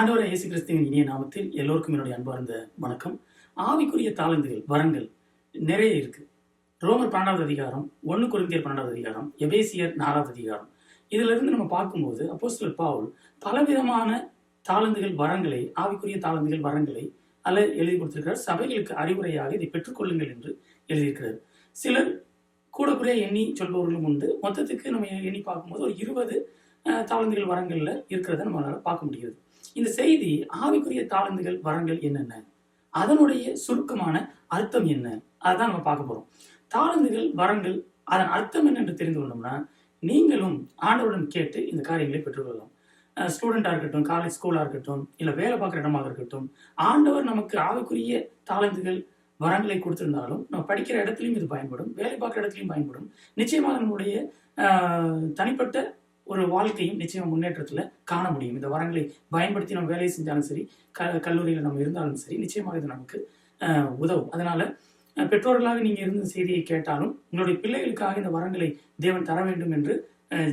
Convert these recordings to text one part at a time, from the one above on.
ஆண்டவரை இயேசு கிறிஸ்துவின் இனிய நாமத்தில் எல்லோருக்கும் என்னுடைய அன்பார்ந்த வணக்கம். ஆவிக்குரிய தாளந்துகள் வரங்கள் நிறைய இருக்கு. ரோமர் பன்னெண்டாவது அதிகாரம் ஒன்று குருந்தியர் பன்னெண்டாவது அதிகாரம் எபேசியர் நாலாவது அதிகாரம். இதிலிருந்து நம்ம பார்க்கும்போது அப்போஸ்தலர் பவுல் பலவிதமான தாளந்துகள் வரங்களை ஆவிக்குரிய தாளந்துகள் வரங்களை அல்ல எழுதி கொடுத்திருக்கிறார். சபைகளுக்கு அறிவுரையாக இதை பெற்றுக்கொள்ளுங்கள் என்று எழுதியிருக்கிறார். சிலர் கூட குறைய எண்ணி சொல்பவர்களும் உண்டு. மொத்தத்துக்கு நம்ம எண்ணி பார்க்கும்போது ஒரு இருபது தாளந்துகள் வரங்களில் இருக்கிறத நம்மளால் பார்க்க முடிகிறது. இந்த செய்தி ஆவிக்குரிய தாளந்துகள் வரங்கள் என்னென்ன? அதனுடைய சுருக்கமான அர்த்தம் என்ன? அதான் நம்ம பார்க்க போறோம். தாளந்துகள் வரங்கள் அதன் அர்த்தம் என்ன என்று தெரிந்து கொண்டோம்னா நீங்களும் ஆண்டவரிடம் கேட்டு இந்த காரியங்களை பெற்றுக்கொள்ளலாம் ஸ்டூடெண்டாக இருக்கட்டும் காலேஜ் ஸ்கூலாக இருக்கட்டும் இல்லை வேலை பார்க்குற இடமாக இருக்கட்டும் ஆண்டவர் நமக்கு ஆவிக்குரிய தாளந்துகள் வரங்களை கொடுத்திருந்தாலும் நம்ம படிக்கிற இடத்துலையும் இது பயன்படும் வேலை பார்க்குற இடத்துலையும் பயன்படும். நிச்சயமாக நம்முடைய தனிப்பட்ட ஒரு வாழ்க்கையும் நிச்சயம் முன்னேற்றத்தில் காண முடியும். இந்த வரங்களை பயன்படுத்தி நம்ம வேலையை செஞ்சாலும் சரி க கல்லூரியில் நம்ம இருந்தாலும் சரி நிச்சயமாக இது நமக்கு உதவும். அதனால பெற்றோர்களாக நீங்கள் இருந்த செய்தியை கேட்டாலும் உங்களுடைய பிள்ளைகளுக்காக இந்த வரங்களை தேவன் தர வேண்டும் என்று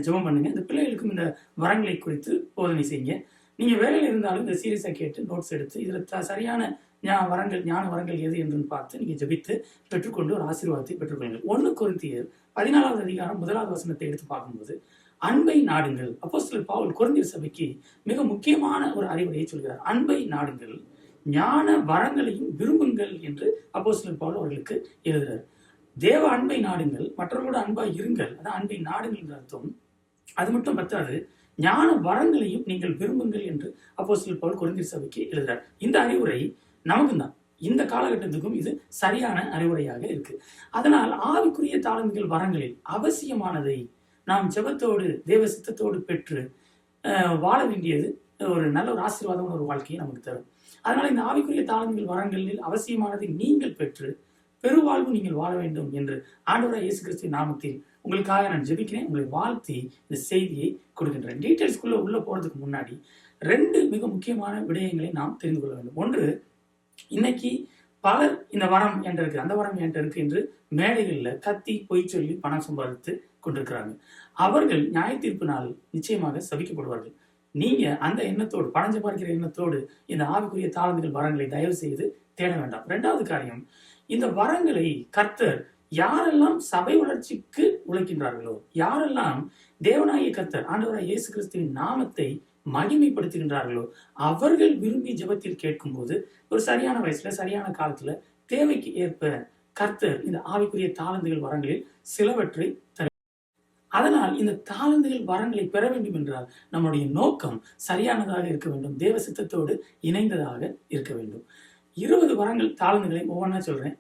ஜெபம் பண்ணுங்க. இந்த பிள்ளைகளுக்கும் இந்த வரங்களை குறித்து போதனை செய்யுங்க. நீங்கள் வேலையில் இருந்தாலும் இந்த சீரியஸை கேட்டு நோட்ஸ் எடுத்து இதில் த- சரியான ஞா- வரங்கள் ஞான வரங்கள் எது என்று பார்த்து நீங்கள் ஜபித்து பெற்றுக்கொண்டு ஒரு ஆசீர்வாதத்தை பெற்றுக்கொள்ளுங்கள். ஒன்று குறித்தியர் பதினாலாவது அதிகாரம் முதலாவது வசனத்தை எடுத்து பார்க்கும்போது அன்பை நாடுங்கள். அப்போஸ்தலர் பவுல் கொரிந்தியர் சபைக்கு மிக முக்கியமான ஒரு அறிவுரையை சொல்கிறார். அன்பை நாடுங்கள் ஞான வரங்களையும் விரும்புங்கள் என்று அப்போஸ்தலர் பவுல் அவர்களுக்கு எழுதுகிறார். தேவ அன்பை நாடுங்கள் மற்றவர்களோட அன்பாய் இருங்கள். அதான் அன்பை நாடுங்கள் என்ற அர்த்தம். அது மட்டும் பத்தாது ஞான வரங்களையும் நீங்கள் விரும்புங்கள் என்று அப்போஸ்தலர் பவுல் கொரிந்தியர் சபைக்கு எழுதுகிறார். இந்த அறிவுரை நமக்கு தான் இந்த காலகட்டத்துக்கும் இது சரியான அறிவுரையாக இருக்கு. அதனால் ஆவிக்குரிய தாளங்கள் வரங்களில் அவசியமானதை நாம் ஜெபத்தோடு தேவ சித்தத்தோடு பெற்று வாழ வேண்டியது ஒரு நல்ல ஒரு ஆசீர்வாதமான ஒரு வாழ்க்கையை நமக்கு தரும். அதனால் இந்த ஆவிக்குரிய தாளங்கள் வரங்களில் அவசியமானதை நீங்கள் பெற்று பெருவாழ்வு நீங்கள் வாழ வேண்டும் என்று ஆண்டவராய் இயேசு கிறிஸ்து நாமத்தில் உங்களுக்காக நான் ஜெபிக்கிறேன். உங்களை வாழ்த்தி இந்த செய்தியை கொடுக்கின்றேன். டீட்டெயில்ஸ்குள்ளே உள்ளே போகிறதுக்கு முன்னாடி ரெண்டு மிக முக்கியமான விடயங்களை நாம் தெரிந்து கொள்ள வேண்டும். ஒன்று இன்னைக்கு பலர் இந்த வரம் என்கிட்ட இருக்கு அந்த வரம் என்கிட்ட இருக்கு என்று மேடைகளில் கத்தி பொய் சொல்லி பணம் சம்பாதித்து கொண்டிருக்கிறாங்க அவர்கள் நியாய தீர்ப்பு நாள் நிச்சயமாக சபிக்கப்படுவார்கள். நீங்க அந்த எண்ணத்தோடு பணம் பார்க்கிற எண்ணத்தோடு இந்த ஆவிக்குரிய தாளந்துகள் வரங்களை தயவு செய்து தேட வேண்டாம். ரெண்டாவது காரியம் இந்த வரங்களை கர்த்தர் யாரெல்லாம் சபை வளர்ச்சிக்கு உழைக்கின்றார்களோ யாரெல்லாம் தேவனாகிய கர்த்தர் ஆண்டவராய் இயேசு கிறிஸ்துவின் நாமத்தை மகிமைப்படுத்துகின்றார்களோ அவர்கள் விரும்பி ஜெபத்தில் கேட்கும்போது ஒரு சரியான வயசுல சரியான காலத்துல தேவைக்கு ஏற்ப கர்த்தர் இந்த ஆவிக்குரிய தாளந்துகள் வரங்களில் சிலவற்றை அதனால் இந்த தாளந்துகள் வரங்களை பெற வேண்டும் என்றால் நம்முடைய நோக்கம் சரியானதாக இருக்க வேண்டும். தேவ சித்தத்தோடு இணைந்ததாக இருக்க வேண்டும். இருபது வரங்கள் தாளந்துகளை ஒவ்வொன்றா சொல்றேன்.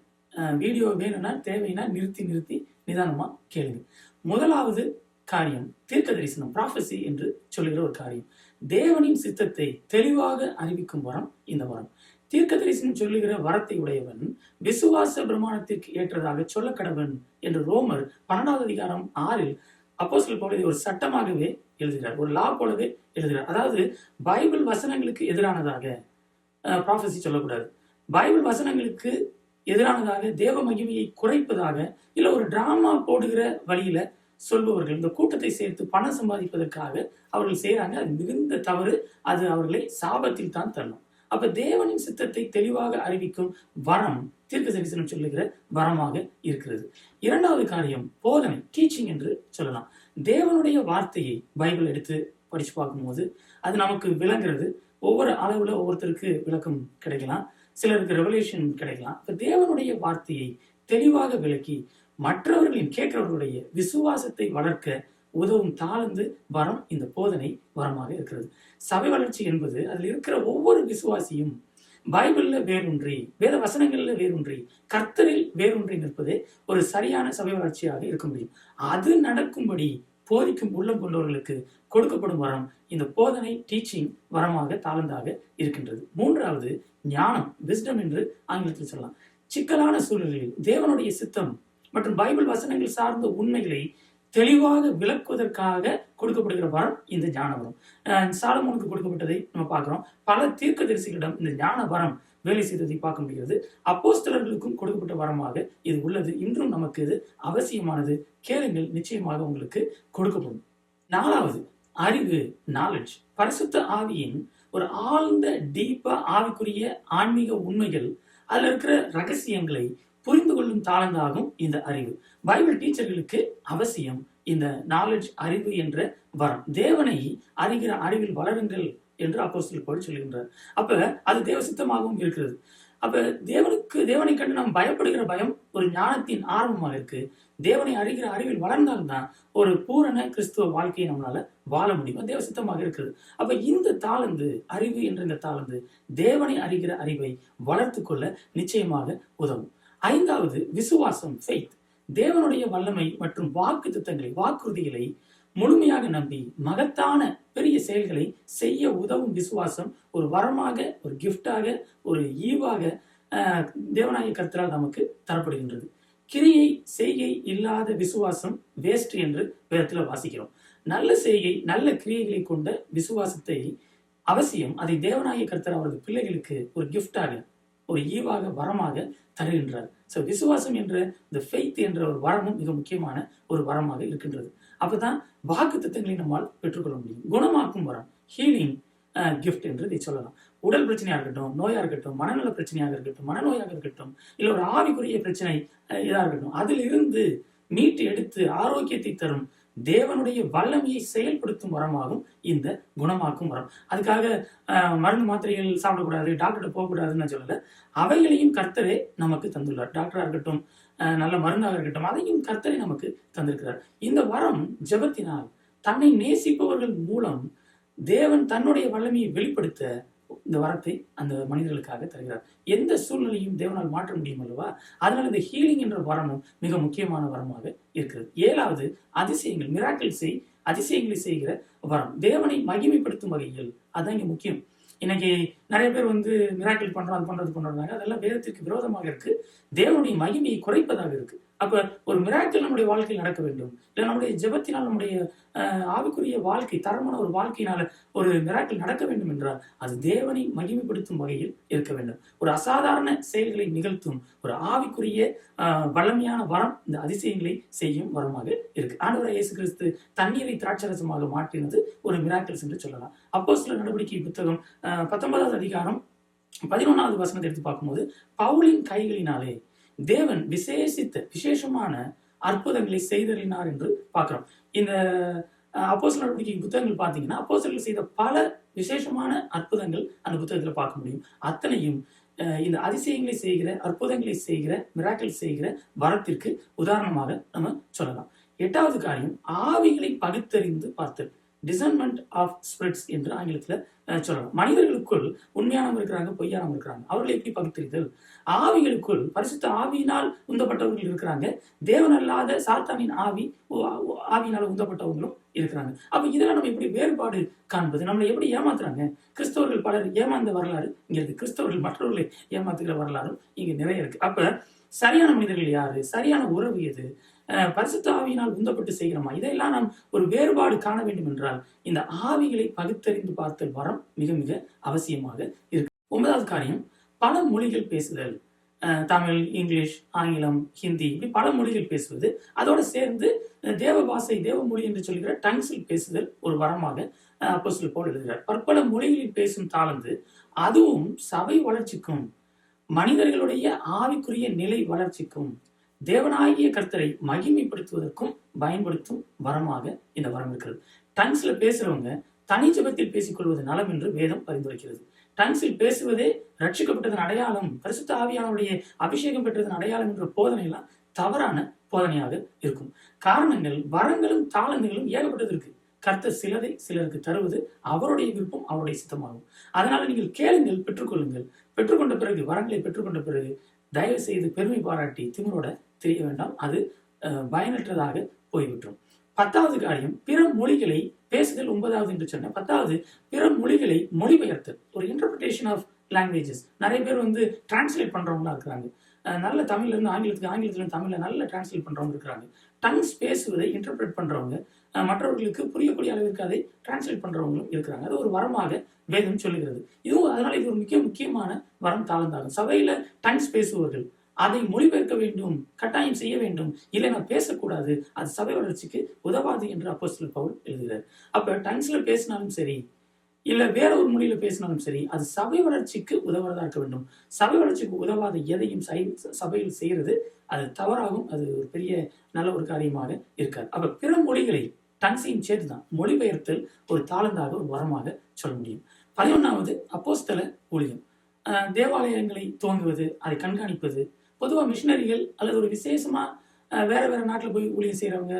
வீடியோ வேணும்னா தேவைன்னா நிறுத்தி நிறுத்தி நிதானமா கேளுங்க. முதலாவது காரியம் தீர்க்க தரிசனம் ப்ராஃபசி என்று சொல்லுகிற ஒரு காரியம். தேவனின் சித்தத்தை தெளிவாக அறிவிக்கும் வரம் இந்த வரம். தீர்க்க தரிசனம் சொல்லுகிற வரத்தை உடையவன் விசுவாச பிரமாணத்திற்கு ஏற்றதாக சொல்ல கடவன் என்று ரோமர் பன்னெண்டாவது அதிகாரம் ஆறில் அப்போஸ்தலர் பவுல் ஒரு சட்டமாகவே எழுதுகிறார். ஒரு லா போலவே எழுதுகிறார். அதாவது பைபிள் வசனங்களுக்கு எதிரானதாக ப்ராஃபஸி சொல்லக்கூடாது. பைபிள் வசனங்களுக்கு எதிரானதாக தேவ மகிமையை குறைப்பதாக இல்லை ஒரு டிராமா போடுகிற வழியில சொல்பவர்கள் இந்த கூட்டத்தை சேர்த்து பணம் சம்பாதிப்பதற்காக அவர்கள் செய்கிறாங்க அது மிகுந்த தவறு. அது அவர்களை சாபத்தில் தான் தள்ளும். அப்ப தேவனின் சித்தத்தை தெளிவாக அறிவிக்கும் வரம் தீர்க்க தரிசனம் சொல்லுகிற வரமாக இருக்கிறது. இரண்டாவது காரியம் போதனை டீச்சிங் என்று சொல்லலாம். தேவனுடைய வார்த்தையை பைபிள் எடுத்து படிச்சு பார்க்கும்போது அது நமக்கு விளங்குறது. ஒவ்வொரு அளவுல ஒவ்வொருத்தருக்கு விளக்கம் கிடைக்கலாம். சிலருக்கு ரெவலேஷன் கிடைக்கலாம். இப்ப தேவனுடைய வார்த்தையை தெளிவாக விளக்கி மற்றவர்களின் கேட்கிறவர்களுடைய விசுவாசத்தை வளர்க்க உதவும் தாழ்ந்து வரம் இந்த போதனை வரமாக இருக்கிறது. சபை வளர்ச்சி என்பது அதில் இருக்கிற ஒவ்வொரு விசுவாசியும் பைபிள்ல வேறொன்றி வேத வசனங்கள்ல வேறொன்றி கர்த்தரில் வேறொன்றி நிற்பதே ஒரு சரியான சபை வளர்ச்சியாக இருக்க முடியும். அது நடக்கும்படி போதிக்கும் உள்ளம் கொண்டவர்களுக்கு கொடுக்கப்படும் வரம் இந்த போதனை டீச்சிங் வரமாக தாழ்ந்தாக இருக்கின்றது. மூன்றாவது ஞானம் விஸ்டம் என்று ஆங்கிலத்தில் சொல்லலாம். சிக்கலான சூழ்நிலையில் தேவனுடைய சித்தம் மற்றும் பைபிள் வசனங்கள் சார்ந்த உண்மைகளை தெளிவாக விளக்குவதற்காக கொடுக்கப்படுகிற வரம் இந்த ஞான வரம் சாலமோனுக்கு கொடுக்கப்பட்டதை நம்ம பார்க்குறோம். பல தீர்க்கதரிசிகளிடம் இந்த ஞான வரம் வேலை செய்ததை பார்க்க முடிகிறது. அப்போஸ்தலர்களுக்கும் கொடுக்கப்பட்ட வரமாக இது உள்ளது. இன்றும் நமக்கு இது அவசியமானது. கேளுங்கள் நிச்சயமாக உங்களுக்கு கொடுக்கப்படும். நாலாவது அறிவு நாலேஜ் பரிசுத்த ஆவியின் ஒரு ஆழ்ந்த டீப்பா ஆவிக்குரிய ஆன்மீக உண்மைகள். அதுல இருக்கிற ரகசியங்களை புரிந்து கொள்ளும் தாளந்தாகும் இந்த அறிவு. பைபிள் டீச்சர்களுக்கு அவசியம் இந்த நாலேஜ் அறிவு என்ற வரம். தேவனை அறிகிற அறிவில் வளருங்கள் என்று அப்போஸ்தலர் பவுல் சொல்கின்றார். அப்ப அது தேவ சித்தமாகவும் இருக்கிறது. அப்ப தேவனுக்கு தேவனை கண்டு நாம் பயப்படுகிற பயம் ஒரு ஞானத்தின் ஆரம்பமாக இருக்கு. தேவனை அறிகிற அறிவில் வளர்ந்தால்தான் ஒரு பூரண கிறிஸ்துவ வாழ்க்கையை நம்மளால வாழ முடியும். தேவ சித்தமாக இருக்குது அப்ப இந்த தாளந்து அறிவு என்ற இந்த தாளந்து தேவனை அறிகிற அறிவை வளர்த்து கொள்ள நிச்சயமாக உதவும். ஐந்தாவது விசுவாசம் ஃபெய்த் தேவனுடைய வல்லமை மற்றும் வாக்கு திட்டங்களை வாக்குறுதிகளை முழுமையாக நம்பி மகத்தான பெரிய செயல்களை செய்ய உதவும் விசுவாசம் ஒரு வரமாக ஒரு கிஃப்டாக ஒரு ஈவாக ஆஹ், தேவநாயக கர்த்தரால் நமக்கு தரப்படுகின்றது. கிரியை செய்கை இல்லாத விசுவாசம் வேஸ்ட் என்று வேதத்தில் வாசிக்கிறோம். நல்ல செய்கை நல்ல கிரியைகளை கொண்ட விசுவாசத்தை அவசியம். அதை தேவநாயக கர்த்தர் அவரது பிள்ளைகளுக்கு ஒரு கிஃப்டாக ஒரு ஈவாக வரமாக தருகின்றார். ஸோ விசுவாசம் என்ற இந்த ஃபெய்த் என்ற ஒரு வரமும் மிக முக்கியமான ஒரு வரமாக இருக்கின்றது. அப்பதான் வாக்கு திட்டங்களை நம்மால் பெற்றுக்கொள்ள முடியும். குணமாக்கும் வரம் ஹீலிங் கிஃப்ட் uh, என்று இதை சொல்லலாம். உடல் பிரச்சனையாக இருக்கட்டும் நோயாக இருக்கட்டும் மனநல பிரச்சனையாக இருக்கட்டும் மனநோயாக இருக்கட்டும் இல்லை ஒரு ஆவிக்குரிய பிரச்சனை uh, இதாக இருக்கட்டும் அதில் இருந்து மீட்டு எடுத்து ஆரோக்கியத்தை தரும் தேவனுடைய வல்லமையை செயல்படுத்தும் வரமாகும் இந்த குணமாக்கும் வரம். அதுக்காக அஹ், மருந்து மாத்திரைகள் சாப்பிடக்கூடாது டாக்டர்கிட்ட போகக்கூடாதுன்னு நான் சொல்லலை. அவைகளையும் கர்த்தரே நமக்கு தந்துள்ளார். டாக்டராக இருக்கட்டும் அஹ், நல்ல மருந்தாக இருக்கட்டும் அதையும் கர்த்தரே நமக்கு தந்திருக்கிறார். இந்த வரம் ஜெபத்தினால் தன்னை நேசிப்பவர்கள் மூலம் தேவன் தன்னுடைய வல்லமையை வெளிப்படுத்த இந்த வரத்தை அந்த மனிதர்களுக்காக தருகிறார். எந்த சூழ்நிலையும் தேவனால் மாற்ற முடியும் அல்லவா? அதனால் இந்த ஹீலிங் என்ற வரமும் மிக முக்கியமான வரமாக இருக்கிறது. ஏழாவது அதிசயங்கள் மிராக்கிள் செய் அதிசயங்களை செய்கிற வரம். தேவனை மகிமைப்படுத்தும் வகையில் அதான் இங்கே முக்கியம். இன்னைக்கு நிறைய பேர் வந்து மிராக்கிள் பண்றோம் அது பண்றது பண்றாங்க அதெல்லாம் வேதத்திற்கு விரோதமாக இருக்கு. தேவனுடைய மகிமையை குறைப்பதாக இருக்கு. அப்ப ஒரு மிராக்கிள் நம்முடைய வாழ்க்கையில் நடக்க வேண்டும். இல்லை நம்முடைய ஜெபத்தினால் நம்முடைய ஆவிக்குரிய வாழ்க்கை தரமான ஒரு வாழ்க்கையினால ஒரு மிராக்கிள் நடக்க வேண்டும் என்றால் அது தேவனை மகிமைப்படுத்தும் வகையில் இருக்க வேண்டும். ஒரு அசாதாரண செயல்களை நிகழ்த்தும் ஒரு ஆவிக்குரிய வளமையான வரம் இந்த அதிசயங்களை செய்யும் வரமாக இருக்கு. ஆண்டவர் இயேசு கிறிஸ்து தண்ணீரை திராட்சரசமாக மாற்றினது ஒரு மிராக்கிள்ஸ் என்று சொல்லலாம். அப்போ சில நடவடிக்கை புத்தகம் பத்தொன்பதாவது அதிகாரம் பதினொன்றாவது வசனத்தை எடுத்து பார்க்கும்போது பவுலின் கைகளினாலே தேவன் விசேஷித்த விசேஷமான அற்புதங்களை செய்தறினார் என்று பார்க்கிறோம். இந்த அப்போசல் நடவடிக்கை புத்தகங்கள் பார்த்தீங்கன்னா அப்போசல்கள் செய்த பல விசேஷமான அற்புதங்கள் அந்த புத்தகத்தில் பார்க்க முடியும். அத்தனையும் இந்த அதிசயங்களை செய்கிற அற்புதங்களை செய்கிற மிராக்கள் செய்கிற வரத்திற்கு உதாரணமாக நம்ம சொல்லலாம். எட்டாவது காரியம் ஆவிகளை பகுத்தறிந்து பார்த்தல். டிசன்மெண்ட் ஆஃப் ஸ்பிரிட்ஸ் என்று ஆங்கிலத்தில் சொல்லலாம். மனிதர்களுக்குள் உண்மையானவங்க இருக்கிறாங்க பொய்யானவங்க இருக்கிறாங்க. அவர்களை எப்படி பகுத்தறிதல் ஆவிகளுக்குள் பரிசுத்த ஆவியினால் உந்தப்பட்டவர்கள் இருக்கிறாங்க. தேவனல்லாத சாத்தானின் ஆவி ஆவியினால் உந்தப்பட்டவங்களும் இருக்கிறாங்க. அப்ப இதெல்லாம் நம்ம எப்படி வேறுபாடு காண்பது? நம்மளை எப்படி ஏமாத்துறாங்க? கிறிஸ்தவர்கள் பலர் ஏமாந்த வரலாறு இங்க இருக்கு. கிறிஸ்தவர்கள் மற்றவர்களை ஏமாத்துகிற வரலாறும் இங்க நிறைய இருக்கு. அப்ப சரியான மனிதர்கள் யாரு? சரியான உறவு எது? பரிசுத்த ஆவியினால் உந்தப்பட்டு செய்கிறோமா? இதையெல்லாம் நாம் ஒரு வேறுபாடு காண வேண்டும் என்றால் இந்த ஆவிகளை பகுத்தறிந்து பார்த்தல் வரம் மிக மிக அவசியமாக இருக்கு. ஒன்பதாவது காரியம் பல மொழிகள் பேசுதல். தமிழ் இங்கிலீஷ் ஆங்கிலம் ஹிந்தி இப்படி பல மொழிகள் பேசுவது அதோட சேர்ந்து தேவ பாஷை தேவ மொழி என்று சொல்கிற டங்ஸில் பேசுதல் ஒரு வரமாக அப்போ சில போல் எழுதுகிறார். பற்பல மொழிகளில் பேசும் தாளந்து அதுவும் சபை வளர்ச்சிக்கும் மனிதர்களுடைய ஆவிக்குரிய நிலை வளர்ச்சிக்கும் தேவனாகிய கர்த்தரை மகிமைப்படுத்துவதற்கும் பயன்படுத்தும் வரமாக இந்த வரம் இருக்கிறது. டங்ஸ்ல பேசுறவங்க தனி ஜபத்தில் பேசிக்கொள்வது நலம் என்று வேதம் பரிந்துரைக்கிறது. டன்ஸில் பேசுவதே ரட்சிக்கப்பட்டதன் அடையாளம் பரிசுத்த ஆவியானுடைய அபிஷேகம் பெற்றதன் அடையாளம் என்ற போதனையெல்லாம் தவறான போதனையாக இருக்கும். காரணங்கள் வரங்களும் தாளங்களும் ஏகப்பட்டது இருக்கு. கர்த்தர் சிலரை சிலருக்கு தருவது அவருடைய விருப்பம் அவருடைய சித்தமாகும். அதனால நீங்கள் கேளுங்கள் பெற்றுக்கொள்ளுங்கள். பெற்றுக்கொண்ட பிறகு வரங்களை பெற்றுக்கொண்ட பிறகு தயவு செய்து பெருமை பாராட்டி திமிரோட தெரிய வேண்டாம். அது பயனற்றதாக போய்விட்டோம். பத்தாவது காரியம் பிற மொழிகளை பேசுதல் ஒன்பதாவது என்று சொன்னேன் பத்தாவது பிற மொழிகளை மொழிபெயர்த்தல். ஒரு இன்டர்பிரிட்டேஷன் ஆஃப் லாங்குவேஜஸ் நிறைய பேர் வந்து டிரான்ஸ்லேட் பண்றவங்களா இருக்கிறாங்க. நல்ல தமிழ்ல இருந்து ஆங்கிலத்துக்கு ஆங்கிலத்துல இருந்து தமிழ்ல நல்ல டிரான்ஸ்லேட் பண்றவங்க இருக்கிறாங்க. டங்ஸ் பேசுவதை இன்டர்பிரேட் பண்றவங்க மற்றவர்களுக்கு புரியக்கூடிய அளவிற்கு அதை டிரான்ஸ்லேட் பண்றவங்களும் இருக்கிறாங்க. அது ஒரு வரமாக வேதம் சொல்லுகிறது. இதுவும் அதனால இது ஒரு மிக முக்கியமான வரம் தாழ்ந்தாகும். சபையில டங்ஸ் பேசுபவர்கள் அதை மொழிபெயர்க்க வேண்டும் கட்டாயம் செய்ய வேண்டும். இல்லை நான் பேசக்கூடாது. அது சபை வளர்ச்சிக்கு உதவாது என்று அப்போஸ்தலர் பவுல் எழுதுகிறார். அப்ப டங்ஸ்ல பேசினாலும் சரி இல்ல வேற ஒரு மொழியில பேசினாலும் சரி அது சபை வளர்ச்சிக்கு உதவுறதா இருக்க வேண்டும். சபை வளர்ச்சிக்கு உதவாத எதையும் சபையில் செய்யறது அது தவறாகும் அது ஒரு பெரிய நல்ல ஒரு காரியமாக இருக்காது. அப்ப பிற மொழிகளை டங்ஸையும் சேர்த்து தான் மொழிபெயர்த்தல் ஒரு தாளந்தாக ஒரு வரமாக சொல்ல முடியும். பதினொன்றாவது அப்போஸ்தல ஊழியம். தேவாலயங்களை துவங்குவது அதை கண்காணிப்பது பொதுவாக மிஷினரிகள் அல்லது ஒரு விசேஷமாக வேறு வேறு நாட்டில் போய் ஊழியம் செய்கிறவங்க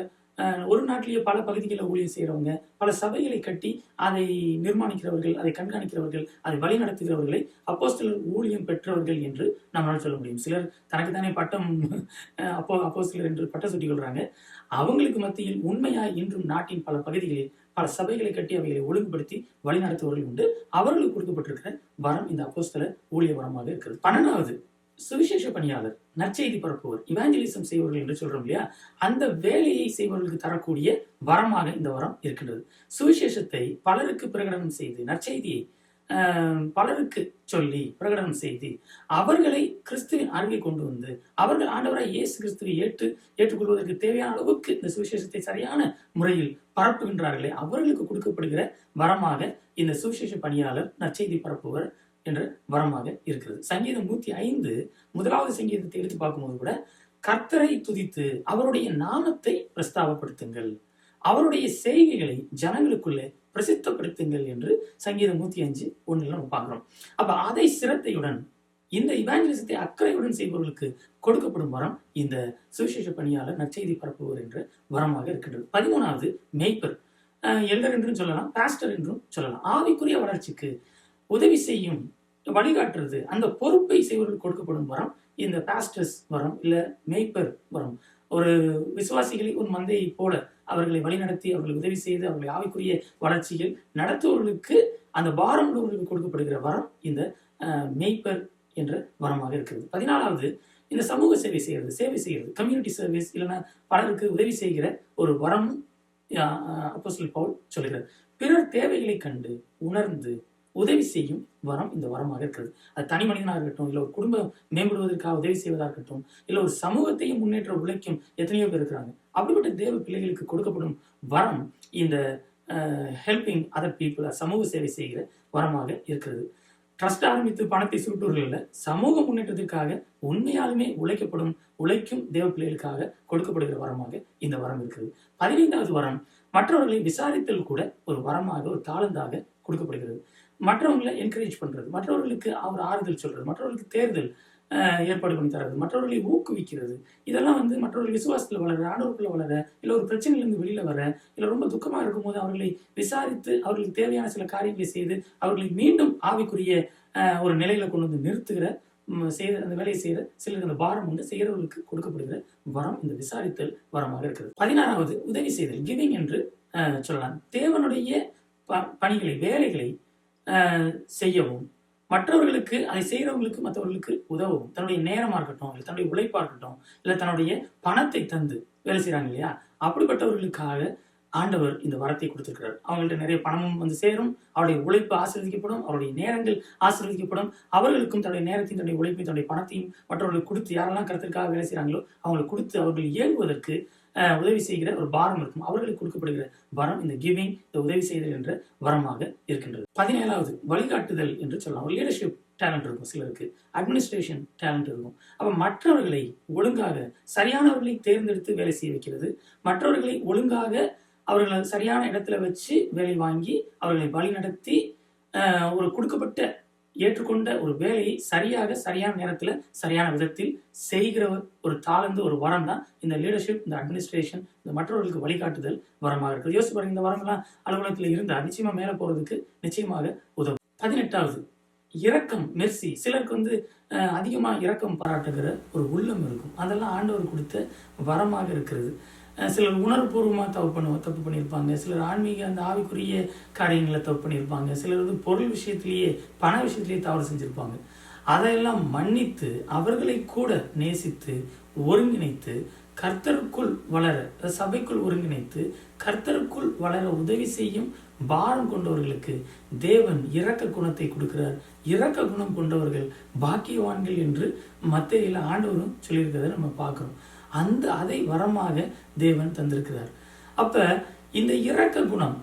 ஒரு நாட்டிலேயே பல பகுதிகளில் ஊழியம் செய்கிறவங்க பல சபைகளை கட்டி அதை நிர்மாணிக்கிறவர்கள் அதை கண்காணிக்கிறவர்கள் அதை வழிநடத்துகிறவர்களை அப்போஸ்தலர் ஊழியம் பெற்றவர்கள் என்று நம்மளால் சொல்ல முடியும். சிலர் தனக்கு தானே பட்டம் அப்போ அப்போஸ்தலர் என்று பட்டம் சுட்டி கொள்கிறாங்க அவங்களுக்கு மத்தியில் உண்மையாய் இன்றும் நாட்டின் பல பகுதிகளில் பல சபைகளை கட்டி அவைகளை ஒழுங்குபடுத்தி வழிநடத்துவர்கள் உண்டு. அவர்களுக்கு கொடுக்கப்பட்டிருக்கிற வரம் இந்த அப்போஸ்தல ஊழிய வரமாக இருக்கிறது. பன்னெண்டாவது சுவிசேஷ பணியாளர் நற்செய்தி பரப்புவர் இவாஞ்சலிசம் செய்வர்கள் என்று சொல்றோம் இல்லையா? அந்த வேலையை செய்வர்களுக்கு தரக்கூடிய வரமாக இந்த வரம் இருக்கின்றது. சுவிசேஷத்தை பலருக்கு பிரகடனம் செய்து நற்செய்தியை பலருக்கு சொல்லி பிரகடனம் செய்து அவர்களை கிறிஸ்துவின் அருகே கொண்டு வந்து அவர்கள் ஆண்டவராய் இயேசு கிறிஸ்துவை ஏற்று ஏற்றுக்கொள்வதற்கு தேவையான அளவுக்கு இந்த சுவிசேஷத்தை சரியான முறையில் பரப்புகின்றார்களே அவர்களுக்கு கொடுக்கப்படுகிற வரமாக இந்த சுவிசேஷ பணியாளர் நற்செய்தி பரப்புவர் என்ற வரமாக இருக்கிறது. சங்கீதம் நூத்தி ஐந்து முதலாவது சங்கீதத்தை எடுத்து பார்க்கும்போது கூட கர்த்தரை துதித்து அவருடைய நாமத்தை பிரஸ்தாபப்படுத்துங்கள் அவருடைய செய்கைகளை ஜனங்களுக்குள்ளே பிரசித்தப்படுத்துங்கள் என்று சங்கீதம் நூத்தி அஞ்சு ஒண்ணுல நம்ம பார்க்கிறோம். அப்ப அதை சிரத்தையுடன் இந்த இவாஞ்சலிசத்தை அக்கறையுடன் செய்பவர்களுக்கு கொடுக்கப்படும் வரம் இந்த சுவிசேஷ பணியாளர் நற்செய்தி பரப்புவர் என்ற வரமாக இருக்கின்றது. பதிமூணாவது மேய்ப்பர் அஹ் எல்டர் என்றும் சொல்லலாம் பாஸ்டர் என்றும் சொல்லலாம். ஆவிக்குரிய வளர்ச்சிக்கு உதவி செய்யும் வழிகாட்டுறது அந்த பொறுப்பை செய்வர்கள் கொடுக்கப்படும் வரம் இந்த பாஸ்டர்ஸ் வரம் இல்லை மேய்ப்பர் வரம். ஒரு விசுவாசிகளை ஒரு மந்தையை போல அவர்களை வழிநடத்தி அவர்களை உதவி செய்து அவர்களை ஆவிக்குரிய வளர்ச்சியில் நடத்துவர்களுக்கு அந்த பாரம் உள்ளவர்களுக்கு கொடுக்கப்படுகிற வரம் இந்த மேய்ப்பர் என்ற வரமாக இருக்கிறது. பதினாலாவது இந்த சமூக சேவை செய்கிறது சேவை செய்கிறது கம்யூனிட்டி சர்வீஸ் இல்லைன்னா பலருக்கு உதவி செய்கிற ஒரு வரம் அப்போஸ்தலர் பவுல் சொல்கிறார். பிறர் தேவைகளை கண்டு உணர்ந்து உதவி செய்யும் வரம் இந்த வரமாக இருக்கிறது. அது தனி மனிதனாக இருக்கட்டும் இல்லை ஒரு குடும்பம் மேம்படுவதற்காக உதவி செய்வதாக இருக்கட்டும் இல்லை ஒரு சமூகத்தையும் முன்னேற்ற உழைக்கும் எத்தனையோ பேர் இருக்கிறாங்க. அப்படிப்பட்ட தேவ பிள்ளைகளுக்கு கொடுக்கப்படும் வரம் இந்த ஹெல்பிங் அதர் பீப்புள் சமூக சேவை செய்கிற வரமாக இருக்கிறது. ட்ரஸ்ட் ஆரம்பித்து பணத்தை சுட்டுவர்கள் சமூக முன்னேற்றத்திற்காக உண்மையாலுமே உழைக்கப்படும் உழைக்கும் தேவ பிள்ளைகளுக்காக கொடுக்கப்படுகிற வரமாக இந்த வரம் இருக்குது பதினைந்தாவது வரம் மற்றவர்களை விசாரித்தல் கூட ஒரு வரமாக ஒரு தாளந்தாக கொடுக்கப்படுகிறது. மற்றவங்களை என்கரேஜ் பண்றது. மற்றவர்களுக்கு அவர் ஆறுதல் சொல்றது. மற்றவர்களுக்கு தேர்தல் அஹ், ஏற்பாடு பண்ணி தர்றது. மற்றவர்களை ஊக்குவிக்கிறது. இதெல்லாம் வந்து மற்றவர்கள் விசுவாசத்தில் வளர ஆண்டவருக்குள்ள வளர இல்லை ஒரு பிரச்சனையிலேருந்து வெளியில வர இல்லை ரொம்ப துக்கமா இருக்கும்போது அவர்களை விசாரித்து அவர்களுக்கு தேவையான சில காரியங்களை செய்து அவர்களை மீண்டும் ஆவிக்குரிய அஹ், ஒரு நிலையில கொண்டு வந்து நிறுத்துகிற செய்த அந்த வேலையை செய்கிற சிலருக்கு அந்த பாரம் வந்து செய்கிறவர்களுக்கு கொடுக்கப்படுகிற வரம் இந்த விசாரித்தல் வரமாக இருக்கிறது. பதினாறாவது உதவி செய்தல். கிவிங் என்று அஹ், சொல்லலாம். தேவனுடைய ப- பணிகளை வேலைகளை செய்யவும். மற்றவர்களுக்கு அதை செய்கிறவங்களுக்கு மற்றவர்களுக்கு உதவும் தன்னுடைய நேரமா இருக்கட்டும் இல்லை தன்னுடைய உழைப்பா இருக்கட்டும் இல்லை தன்னுடைய பணத்தை தந்து வேலை செய்கிறாங்க இல்லையா? அப்படிப்பட்டவர்களுக்காக ஆண்டவர் இந்த வரத்தை கொடுத்திருக்கிறார். அவங்கள்ட்ட நிறைய பணமும் வந்து சேரும் அவருடைய உழைப்பு ஆசீர்வதிக்கப்படும் அவருடைய நேரங்கள் ஆசீர்வதிக்கப்படும். அவர்களுக்கும் தன்னுடைய நேரத்தையும் தன்னுடைய உழைப்பையும் தன்னுடைய பணத்தையும் மற்றவர்களுக்கு கொடுத்து யாரெல்லாம் கருத்திற்காக வேலை செய்கிறாங்களோ அவங்களுக்கு கொடுத்து அவர்கள் இயங்குவதற்கு உதவி செய்கிற ஒரு பாரம் இருக்கும். அவர்களுக்கு கொடுக்கப்படுகிற வரம் இந்த கிவிங் இந்த உதவி செய்தல் என்ற வரமாக இருக்கின்றது. பதினேழாவது வழிகாட்டுதல் என்று சொல்லலாம். ஒரு லீடர்ஷிப் டேலண்ட் இருக்கும் சிலருக்கு. அட்மினிஸ்ட்ரேஷன் டேலண்ட் இருக்கும். அப்போ மற்றவர்களை ஒழுங்காக சரியானவர்களை தேர்ந்தெடுத்து வேலை செய்ய வைக்கிறது. மற்றவர்களை ஒழுங்காக அவர்களை சரியான இடத்துல வச்சு வேலை வாங்கி அவர்களை வழிநடத்தி அஹ், ஒரு கொடுக்கப்பட்ட ஏற்றுக்கொண்ட ஒரு வேலையை சரியாக சரியான நேரத்துல சரியான விதத்தில் செய்கிற ஒரு தாளந்து ஒரு வரம் தான் இந்த லீடர்ஷிப் இந்த அட்மினிஸ்ட்ரேஷன் இந்த மற்றவர்களுக்கு வழிகாட்டுதல் வரமாக இருக்குது. யோசிச்சு பாருங்க இந்த வரம்லாம் அலுவலகத்தில் இருந்தால் நிச்சயமாக மேல போறதுக்கு நிச்சயமாக உதவும். பதினெட்டாவது இரக்கம் மெர்சி. சிலருக்கு வந்து அதிகமாக அதிகமா இரக்கம் பாராட்டுகிற ஒரு உள்ளம் இருக்கும். அதெல்லாம் ஆண்டவர் கொடுத்த வரமாக இருக்கிறது. சிலர் உணர்வுபூர்வமாக தப்பு பண்ண தப்பு பண்ணியிருப்பாங்க. சிலர் ஆன்மீக அந்த ஆவிக்குரிய காரியங்களை தப்பு பண்ணியிருப்பாங்க. சிலர் வந்து பொருள் விஷயத்திலேயே பண விஷயத்திலேயே தவறு செஞ்சிருப்பாங்க. அதையெல்லாம் மன்னித்து அவர்களை கூட நேசித்து ஒருங்கிணைத்து கர்த்தருக்குள் வளர சபைக்குள் ஒருங்கிணைத்து கர்த்தருக்குள் வளர உதவி செய்யும் பாரம் கொண்டவர்களுக்கு தேவன் இரக்க குணத்தை கொடுக்கிறார். இரக்க குணம் கொண்டவர்கள் பாக்கியவான்கள் என்று மத்தியில் ஆண்டவரும் சொல்லியிருக்கிறத நம்ம பார்க்கிறோம். அந்த அதை வரமாக தேவன் தந்திருக்கிறார். அப்போ இந்த இரக்க குணம்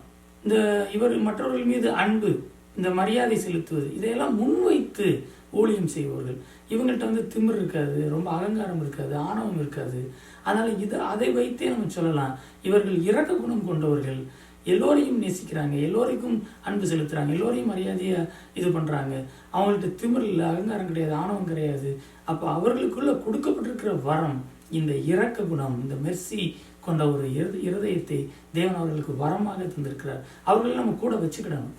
இந்த இவர் மற்றவர்கள் மீது அன்பு இந்த மரியாதை செலுத்துவது இதையெல்லாம் முன்வைத்து ஊழியம் செய்பவர்கள். இவங்கள்ட்ட வந்து திமிர் இருக்காது ரொம்ப அகங்காரம் இருக்காது ஆணவம் இருக்காது. அதனால் இது அதை வைத்தே நம்ம சொல்லலாம். இவர்கள் இரக்க குணம் கொண்டவர்கள். எல்லோரையும் நேசிக்கிறாங்க எல்லோருக்கும் அன்பு செலுத்துகிறாங்க எல்லோரையும் மரியாதையை இது பண்ணுறாங்க அவங்கள்ட்ட திமிர் இல்லை அகங்காரம் கிடையாது ஆணவம் கிடையாது. அப்போ அவர்களுக்குள்ளே கொடுக்கப்பட்டிருக்கிற வரம் இந்த இரக்க குணம் இந்த மெர்சி கொண்ட ஒரு இரு- இருதயத்தை தேவன் அவர்களுக்கு வரமாக தந்திருக்கிறார். அவர்களை நம்ம கூட வச்சுக்கிடணும்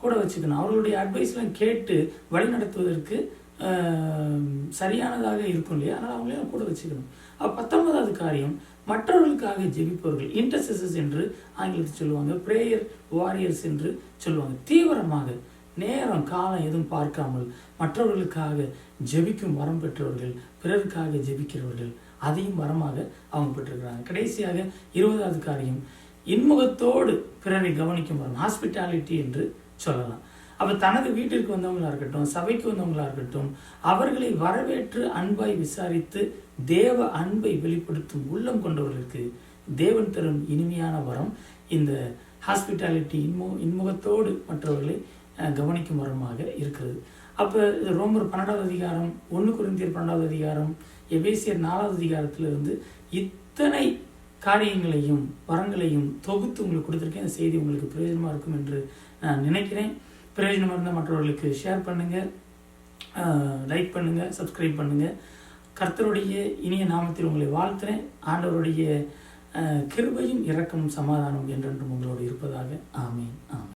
கூட வச்சுக்கணும். அவர்களுடைய அட்வைஸ்லாம் கேட்டு வழி நடத்துவதற்கு சரியானதாக இருக்கும் இல்லையா? அதனால் அவங்களையும் கூட வச்சுக்கணும். அப்போ பத்தொன்பதாவது காரியம் மற்றவர்களுக்காக ஜெபிப்பவர்கள் இன்டர்செசஸ் என்று ஆங்கிலத்தில் சொல்லுவாங்க பிரேயர் வாரியர்ஸ் என்று சொல்லுவாங்க. தீவிரமாக நேரம் காலம் எதுவும் பார்க்காமல் மற்றவர்களுக்காக ஜெபிக்கும் வரம் பெற்றவர்கள் பிறருக்காக ஜெபிக்கிறவர்கள் அதையும் வரமாக அவங்க பெற்றிருக்கிறாங்க. கடைசியாக இருபதாவது காரியம் இன்முகத்தோடு பிறரை கவனிக்கும் வரம் ஹாஸ்பிட்டாலிட்டி என்று சொல்லலாம். அப்போ தனது வீட்டிற்கு வந்தவங்களாக இருக்கட்டும் சபைக்கு வந்தவங்களாக இருக்கட்டும் அவர்களை வரவேற்று அன்பாய் விசாரித்து தேவ அன்பை வெளிப்படுத்தும் உள்ளம் கொண்டவர்களுக்கு தேவன் தரும் இனிமையான வரம் இந்த ஹாஸ்பிட்டாலிட்டி இன்மு இன்முகத்தோடு மற்றவர்களை கவனிக்கும் வரமாக இருக்கிறது. அப்போ இது ரோமர் பன்னெண்டாவது அதிகாரம் ஒன்று குருந்தியர் பன்னெண்டாவது அதிகாரம் எபேசியர் நாலாவது அதிகாரத்திலிருந்து இத்தனை காரியங்களையும் வரங்களையும் தொகுத்து உங்களுக்கு கொடுத்துருக்கேன். இந்த செய்தி உங்களுக்கு பிரயோஜனமாக இருக்கும் என்று நான் நினைக்கிறேன். பிரயோஜனமாக இருந்தால் மற்றவர்களுக்கு ஷேர் பண்ணுங்கள் லைக் பண்ணுங்கள் சப்ஸ்கிரைப் பண்ணுங்கள் கர்த்தருடைய இனிய நாமத்தில் உங்களை வாழ்த்துறேன். ஆண்டவருடைய கிருபையும் இரக்கமும் சமாதானம் என்றென்றும் உங்களோடு இருப்பதாக. ஆமீன் ஆமீன்.